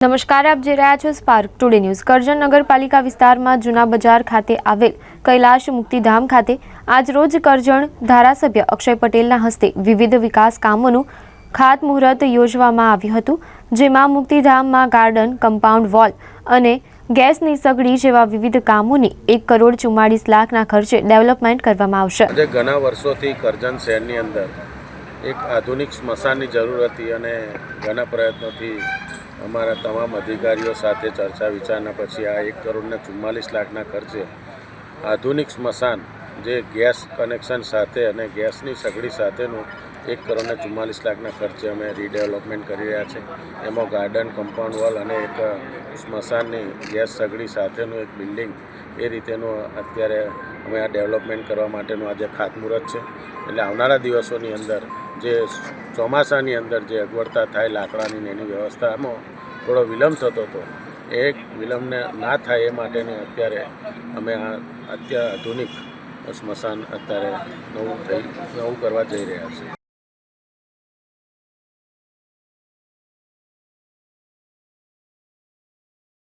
નમસ્કાર, આપ જોઈ રહ્યા છો સ્પાર્ક ટુડે ન્યૂઝ કરજણ નગરપાલિકા વિસ્તારમાં જૂના બજાર ખાતે આવેલ કૈલાશ મુક્તિધામ ખાતે આજ રોજ કરજણ ધારાસભ્ય અક્ષય પટેલના હસ્તે વિવિધ વિકાસ કામોનું ખાતમુહૂર્ત યોજવામાં આવ્યું હતું, જેમાં મુક્તિધામમાં ગાર્ડન, કમ્પાઉન્ડ વોલ અને ગેસની સગડી જેવા વિવિધ કામોની એક કરોડ ચુમ્માળીસ લાખના ખર્ચે ડેવલપમેન્ટ કરવામાં આવશે. આજે ઘણા વર્ષોથી કરજણ શહેરની અંદર એક આધુનિક સ્મશાનની જરૂર હતી અને ઘણા પ્રયત્નોથી અમારા તમામ અધિકારીઓ સાથે ચર્ચા વિચારણા પછી આ એક કરોડને ચુમ્માલીસ લાખના ખર્ચે આધુનિક સ્મશાન, જે ગેસ કનેક્શન સાથે અને ગેસની સગડી સાથેનું એક કરોડને ચુમ્માલીસ લાખના ખર્ચે અમે રીડેવલપમેન્ટ કરી રહ્યા છે. એમાં ગાર્ડન, કમ્પાઉન્ડ વોલ અને એક સ્મશાનની ગેસ સગડી સાથેનું એક બિલ્ડિંગ એ રીતેનું અત્યારે અમે આ ડેવલપમેન્ટ કરવા માટેનું આજે ખાતમુહૂર્ત છે. એટલે આવનારા દિવસોની અંદર જે ચોમાસાની અંદર જે અગવડતા થાય લાકડાની ને એની વ્યવસ્થામાં થોડો વિલંબ થતો હતો, એ વિલંબને ના થાય એ માટેની અત્યારે અમે આ અત્યારે આધુનિક સ્મશાન અત્યારે નવું થઈ, નવું કરવા જઈ રહ્યા છીએ.